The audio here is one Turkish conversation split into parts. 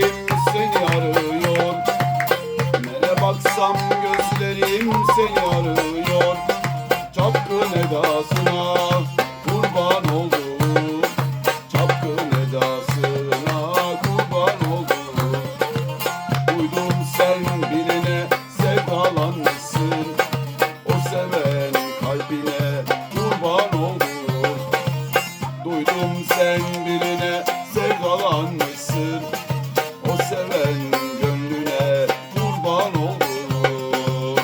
gözlerim seni arıyor. Nere baksam gözlerim seni arıyor. Çapkın edasına kurban oldum. Çapkın edasına kurban oldum. Uydum sen birine sevdalanmışsın. O seven kalbine kurban oldum. Duydum sen birine sevdalanmışsın seven gönlüne kurban olurum.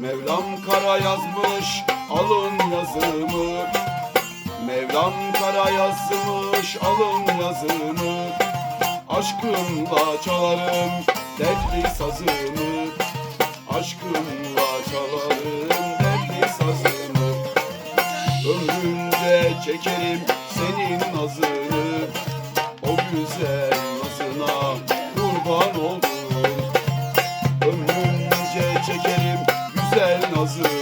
Mevlam kara yazmış alın yazımı. Mevlam kara yazmış alın yazımı Aşkımla çalarım dertli sazımı Aşkımla çalarım dertli sazımı Ömrümde çekerim senin nazını. O güzel nazına kurban oldum. Ömrümce çekerim güzel nazını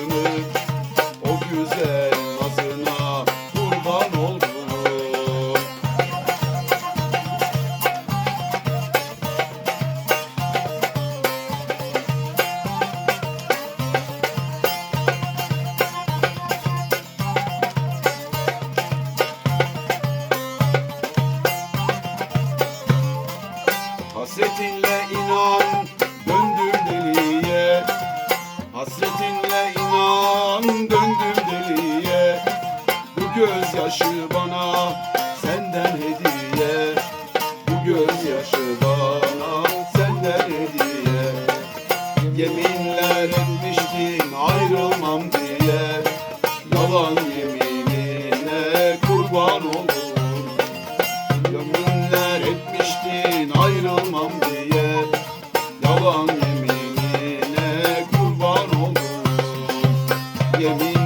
Hasretinle inan döndüm deliye. Hasretinle inan döndüm deliye. Bu gözyaşı bana senden hediye. Bu gözyaşı bana senden hediye. Yeminler etmiştin ayrılmam diye. Yalan yeminine yaşamam diye Yalan yeminine kurban olursun Yemin